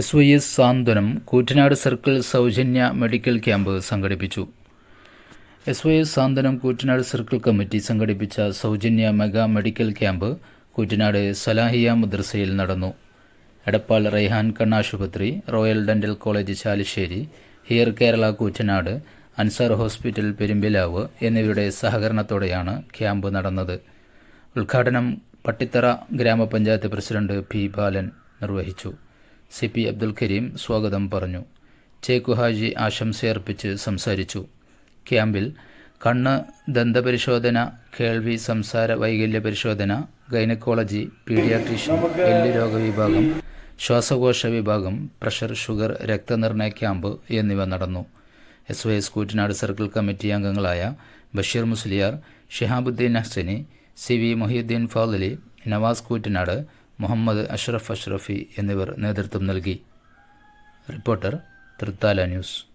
S Y S Santhwanam Koottanad circle സൗജന്യ medical camp സംഘടിപ്പിച്ചു. S Y S Santhwanam Koottanad circle committee സംഘടിപ്പിച്ച സൗജന്യ mega medical camp Koottanad Salahiya മദ്രസയിൽ നടന്നു. എടപ്പാൾ റൈഹാൻ കണ്ണാശുപത്രി royal dental college Chalissery here Kerala Koottanad Ansar hospital Perumbilavu എന്നിവരുടെ സഹകരണത്തോടെയാണ് ക്യാമ്പ് നടന്നത്. ഉദ്ഘാടനം പട്ടിത്തറ ഗ്രാമപഞ്ചായത്ത് പ്രസിഡന്റ് പി ബാലൻ നിർവഹിച്ചു. സി പി അബ്ദുൽ കരീം സ്വാഗതം പറഞ്ഞു. ചേക്കുഹാജി ആശംസയർപ്പിച്ച് സംസാരിച്ചു. ക്യാമ്പിൽ കണ്ണ് ദന്തപരിശോധന കേൾവി സംസാര വൈകല്യ പരിശോധന ഗൈനക്കോളജി പീഡിയാട്രീഷ്യൻ എല്ല് രോഗ വിഭാഗം ശ്വാസകോശ വിഭാഗം പ്രഷർ ഷുഗർ രക്തനിർണയ ക്യാമ്പ് എന്നിവ നടന്നു. S Y S Koottanad circle committee അംഗങ്ങളായ ബഷീർ മുസ്ലിയാർ ഷിഹാബുദ്ദീൻ അഹ്സനി സി വി മൊഹീദ്ദീൻ ഫാദലി നവാസ് കൂറ്റനാട് മുഹമ്മദ് അഷ്റഫ് അഷ്റഫി എന്നിവർ നേതൃത്വം നൽകി. Reporter Thrithala news.